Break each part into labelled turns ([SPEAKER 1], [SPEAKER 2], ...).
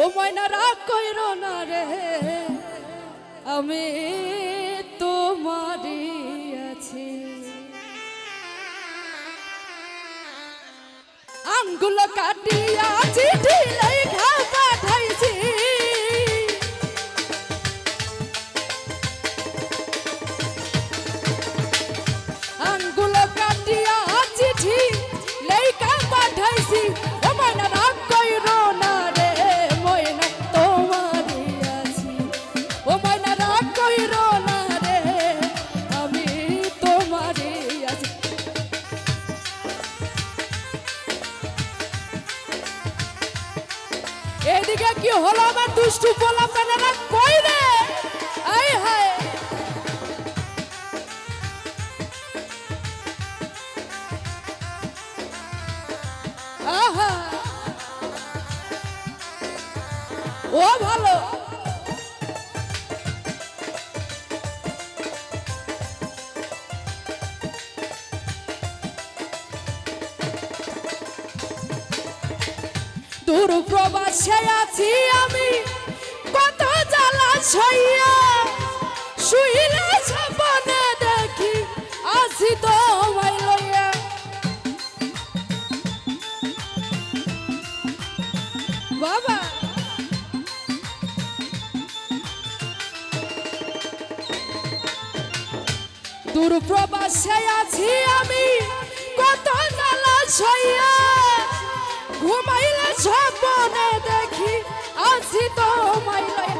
[SPEAKER 1] ও ময়না রাগ কইর না রে। আমি তোমারই আছি। আঙ্গুল কাটিয়া চিঠি লেখা দুষ্টু পোলা পেনেরা কই রে? আই হায়। ও ভালো। দূর প্রবাসে আছি আমি। জ্বালা ছইয়া শুইলে সপনে দেখি আসি তো লইয়া। বাবা। দূর প্রবাসে আছি আমি, কত জ্বালা ছইয়া। ঘুমাইলে স্বপ্নে দেখি আসি তো মাইলে আরে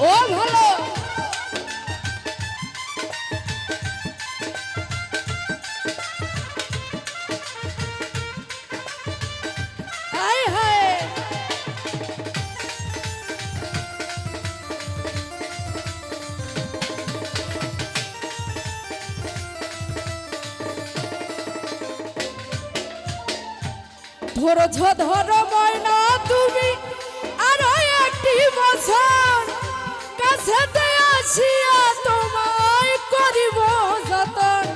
[SPEAKER 1] ও ভালো। ধরছ ধর ময়না তুমি আরও একটি বছর আসিয়া তোমায় করিব যতন।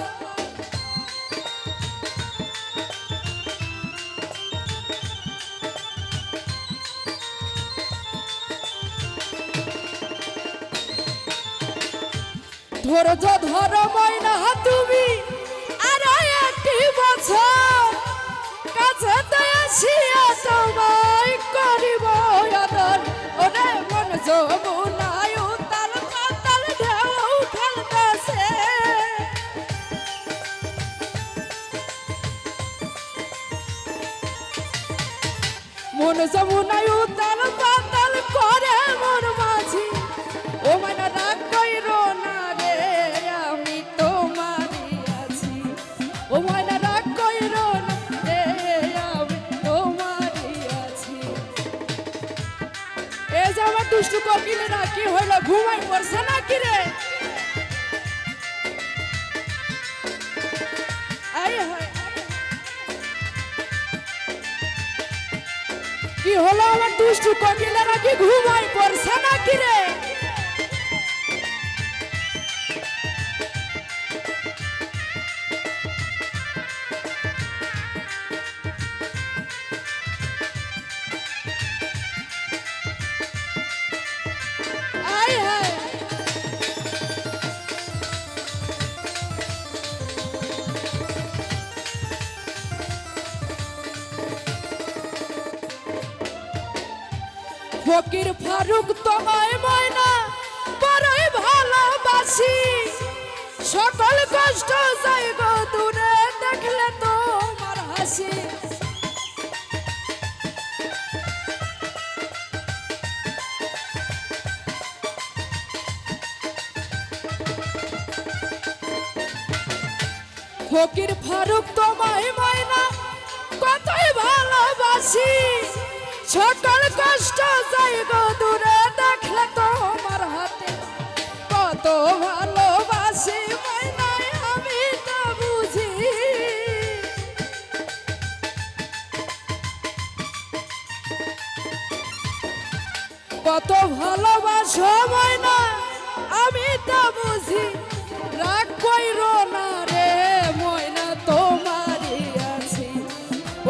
[SPEAKER 1] ধৈর্য ধর ময়না তুমি মন যমুনায় উতাল পাতাল করে মন মাঝি। ও মানা রাগ কইর না রে, আমি তোমারই আছি। ও মানা রাগ কইর না রে, আমি তোমারই আছি। এ যে আমার দুষ্টু কোকিলেরা কি হইল, ঘুমাই পড়ছে নাকি রে? কি হলো আমার দুষ্টু কোকিলেরা কি ঘুমায় পড়ছে নাকি রে? ফকির ফারুক তোমায় ময়না বড়ই ভালোবাসি। সকল কষ্ট যাইব দূরে দেখলে তোমার হাসি। ফকির ফারুক তোমায় ময়না, কতই ভালোবাসি। সকল কষ্ট কত ভালোবাসি, ময়নায় আমি তা বুঝি। কত ভালোবাসো ময়না আমি তা বুঝি। রাগ কইরো না রে, ময়না তোমারই আছি।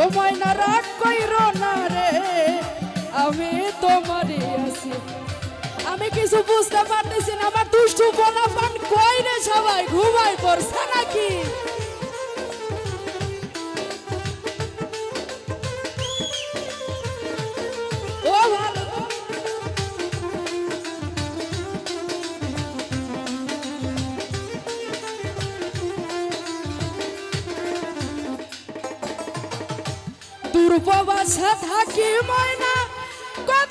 [SPEAKER 1] ও ময়না, রাগ কইরো না রে আমি তোমারই আছি। আমি কিছু বুঝতে পারতেছি না, আমার দুষ্টু পোলাপান কই রে সবাই? ঘুমাই পড়ছে নাকি? দুর্ববাসা থাকি ময়না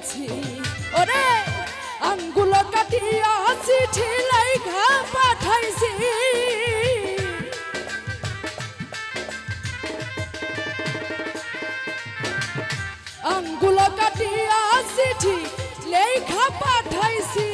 [SPEAKER 1] আছি ওরে আঙ্গুল কাটিয়া চিঠি লাইখা পাঠাইছি। আঙ্গুল কাটিয়া চিঠি লেখা পাঠাইছি।